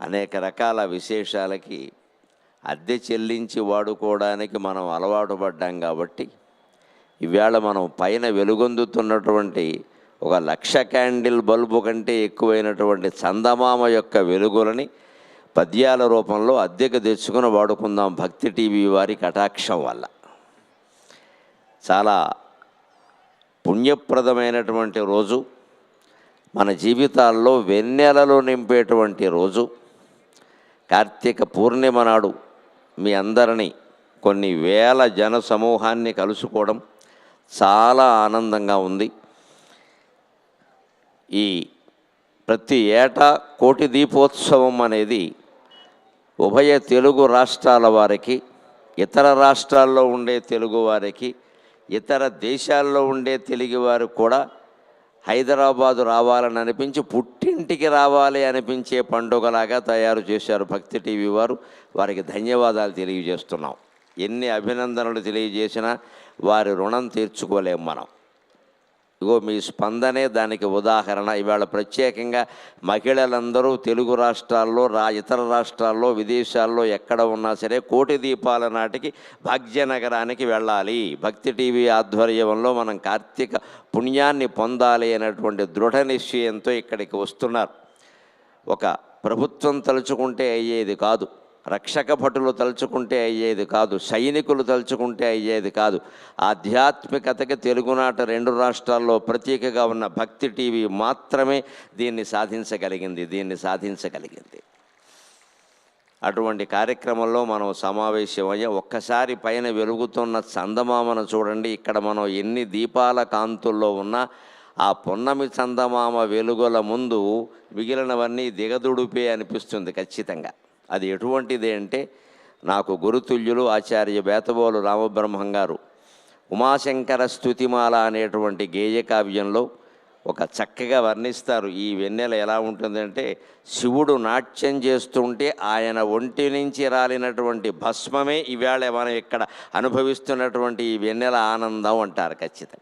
అనేక రకాల విశేషాలకి అద్దె చెల్లించి వాడుకోవడానికి మనం అలవాటు పడ్డాం కాబట్టి ఈవేళ మనం పైన వెలుగొందుతున్నటువంటి ఒక లక్ష క్యాండిల్ బల్బు కంటే ఎక్కువైనటువంటి చందమామ యొక్క వెలుగులని పద్యాల రూపంలో అద్దెకు తెచ్చుకుని వాడుకుందాం భక్తి టీవీ వారి కటాక్షం వల్ల. చాలా పుణ్యప్రదమైనటువంటి రోజు మన జీవితాల్లో వెన్నెలలో నింపేటువంటి రోజు కార్తీక పూర్ణిమ నాడు మీ అందరినీ కొన్ని వేల జన సమూహాన్ని కలుసుకోవడం చాలా ఆనందంగా ఉంది. ఈ ప్రతి ఏటా కోటి దీపోత్సవం అనేది ఉభయ తెలుగు రాష్ట్రాల వారికి ఇతర రాష్ట్రాల్లో ఉండే తెలుగు వారికి ఇతర దేశాల్లో ఉండే తెలుగు వారు కూడా హైదరాబాదు రావాలని అనిపించి పుట్టింటికి రావాలి అనిపించే పండుగలాగా తయారు చేశారు భక్తి టీవీ వారు. వారికి ధన్యవాదాలు తెలియజేస్తున్నాం. ఎన్ని అభినందనలు తెలియజేసినా వారి రుణం తీర్చుకోలేం మనం. ఇగో మీ స్పందనే దానికి ఉదాహరణ. ఇవాళ ప్రత్యేకంగా మహిళలందరూ తెలుగు రాష్ట్రాల్లో రా ఇతర రాష్ట్రాల్లో విదేశాల్లో ఎక్కడ ఉన్నా సరే కోటి దీపాల నాటికి భాగ్యనగరానికి వెళ్ళాలి. భక్తి టీవీ ఆధ్వర్యంలో మనం కార్తీక పుణ్యాన్ని పొందాలి అనేటువంటి దృఢ నిశ్చయంతో ఇక్కడికి వస్తున్నారు. ఒక ప్రభుత్వం తలుచుకుంటే అయ్యేది కాదు. రక్షక భటులు తలుచుకుంటే అయ్యేది కాదు సైనికులు తలుచుకుంటే అయ్యేది కాదు. ఆధ్యాత్మికతకి తెలుగునాట రెండు రాష్ట్రాల్లో ప్రతీకగా ఉన్న భక్తి టీవీ మాత్రమే దీన్ని సాధించగలిగింది దీన్ని సాధించగలిగింది. అటువంటి కార్యక్రమంలో మనం సమావేశమయ్యే ఒక్కసారి పైన వెలుగుతున్న చందమామను చూడండి. ఇక్కడ మనం ఎన్ని దీపాల కాంతుల్లో ఉన్నా ఆ పొన్నమి చందమామ వెలుగుల ముందు మిగిలినవన్నీ దిగదుడిపే అనిపిస్తుంది ఖచ్చితంగా. అది ఎటువంటిది అంటే నాకు గురుతుల్యులు ఆచార్య బేతబోలు రామబ్రహ్మం గారు ఉమాశంకర స్తుతిమాల అనేటువంటి గేయ కావ్యంలో ఒక చక్కగా వర్ణిస్తారు. ఈ వెన్నెల ఎలా ఉంటుందంటే శివుడు నాట్యం చేస్తుంటే ఆయన ఒంటి నుంచి రాలినటువంటి భస్మమే ఈవేళ మనం ఇక్కడ అనుభవిస్తున్నటువంటి ఈ వెన్నెల ఆనందం అంటారు ఖచ్చితంగా.